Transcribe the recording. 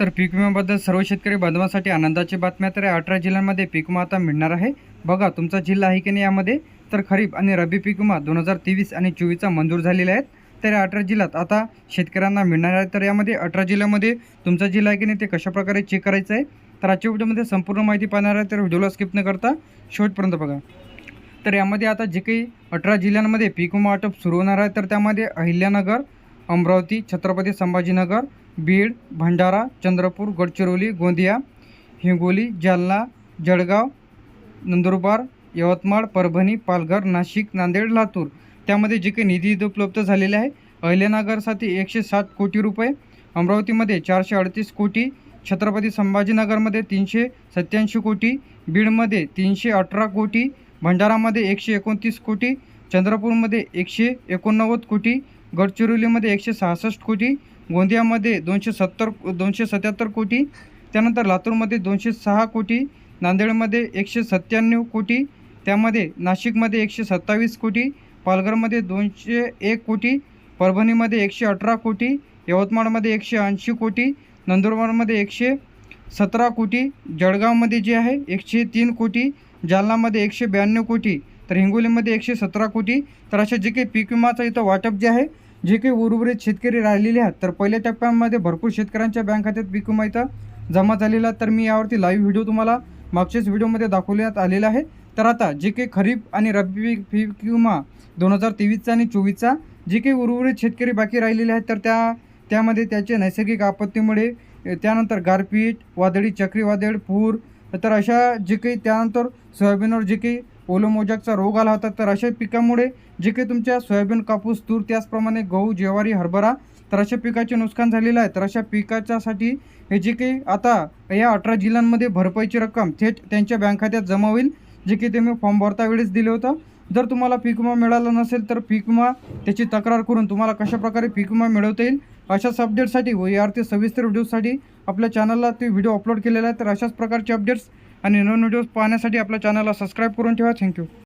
तर पीक विम्याबद्दल सर्व शेतकरी बांधवांसाठी आनंदाची बातम्या तर या अठरा जिल्ह्यांमध्ये पीक विमा आता मिळणार आहे. बघा तुमचा जिल्हा आहे की नाही यामध्ये? तर खरीप आणि रब्बी पीक विमा दोन हजार तेवीस आणि चोवीसचा मंजूर झालेला आहेत तर या अठरा जिल्ह्यात आता शेतकऱ्यांना मिळणार आहे. तर यामध्ये अठरा जिल्ह्यामध्ये तुमचा जिल्हा आहे की नाही ते कशाप्रकारे चेक करायचं आहे? तर आजच्या व्हिडिओमध्ये संपूर्ण माहिती पाहणार आहे. तर व्हिडिओला स्किप न करता शेवटपर्यंत बघा. तर यामध्ये आता जे काही अठरा जिल्ह्यांमध्ये पीक विमा वाटप सुरू होणार आहे तर त्यामध्ये अहिल्यानगर अमरावती छत्रपती संभाजीनगर बीड भंडारा चंद्रपूर गडचिरोली गोंदिया हिंगोली जालना जळगाव नंदुरबार यवतमाळ परभणी पालघर नाशिक नांदेड लातूर. त्यामध्ये जे काही निधी उपलब्ध झालेले आहे अहिल्यानगरसाठी एकशे सात कोटी रुपये अमरावतीमध्ये चारशे अडतीस कोटी छत्रपती संभाजीनगरमध्ये तीनशे सत्याऐंशी कोटी बीडमध्ये तीनशे अठरा कोटी भंडारामध्ये एकशे एकोणतीस कोटी चंद्रपूरमध्ये एकशे एकोणनव्वद कोटी गडचिरोलीमध्ये एकशे सहासष्ट कोटी गोंदियामध्ये दोनशे सत्तर दोनशे सत्याहत्तर कोटी त्यानंतर लातूरमध्ये दोनशे सहा कोटी नांदेडमध्ये एकशे सत्त्याण्णव कोटी त्यामध्ये नाशिकमध्ये एकशे सत्तावीस कोटी पालघरमध्ये दोनशे एक कोटी परभणीमध्ये एकशे अठरा कोटी यवतमाळमध्ये एकशे ऐंशी कोटी नंदुरबारमध्ये एकशे सतरा कोटी जळगावमध्ये जे आहे एकशे तीन कोटी जालनामध्ये एकशे ब्याण्णव कोटी तर हिंगोलीमध्ये एकशे सतरा कोटी तर अशा जे काही पीक विमाचं इथं वाटप जे आहे जे काही उर्वरित शेतकरी राहिलेले आहेत तर पहिल्या टप्प्यामध्ये भरपूर शेतकऱ्यांच्या बँक खात्यात पीक विमा इथं जमा झालेला तर मी यावरती लाईव्ह व्हिडिओ तुम्हाला मागच्याच व्हिडिओमध्ये दाखवण्यात आलेला आहे. तर आता जे काही खरीप आणि रब्बी पीक विमा दोन हजार तेवीसचा आणि चोवीसचा जे काही उर्वरित शेतकरी बाकी राहिलेले आहेत तर त्या त्यामध्ये त्याचे नैसर्गिक आपत्तीमुळे त्यानंतर गारपीट वादळी चक्रीवादळ पूर तर अशा जे काही त्यानंतर सोयाबीनवर जे काही ओलोमोजाकचा रोग आला होता तर अशा पिकामुळे जे काही तुमच्या सोयाबीन कापूस तूर त्याचप्रमाणे गहू ज्वारी हरभरा तर अशा पिकाचे नुकसान झालेलं आहे. तर अशा पिकाच्यासाठी हे जे काही आता या अठरा जिल्ह्यांमध्ये भरपाईची रक्कम थेट त्यांच्या बँक खात्यात जमा होईल जे की ते मी फॉर्म भरता वेळेस दिलं होतं. जर तुम्हाला पीक विमा मिळाला नसेल तर पीक विमा त्याची तक्रार करून तुम्हाला कशाप्रकारे पीक विमा मिळवता येईल अशाच अपडेट्ससाठी व यार ते सविस्तर व्हिडिओसाठी आपल्या चॅनलला ते व्हिडिओ अपलोड केलेला आहे तर अशाच प्रकारचे अपडेट्स आणि नवीन व्हिडिओज पाहण्यासाठी आपल्या चॅनलला सबस्क्राईब करून ठेवा. थँक्यू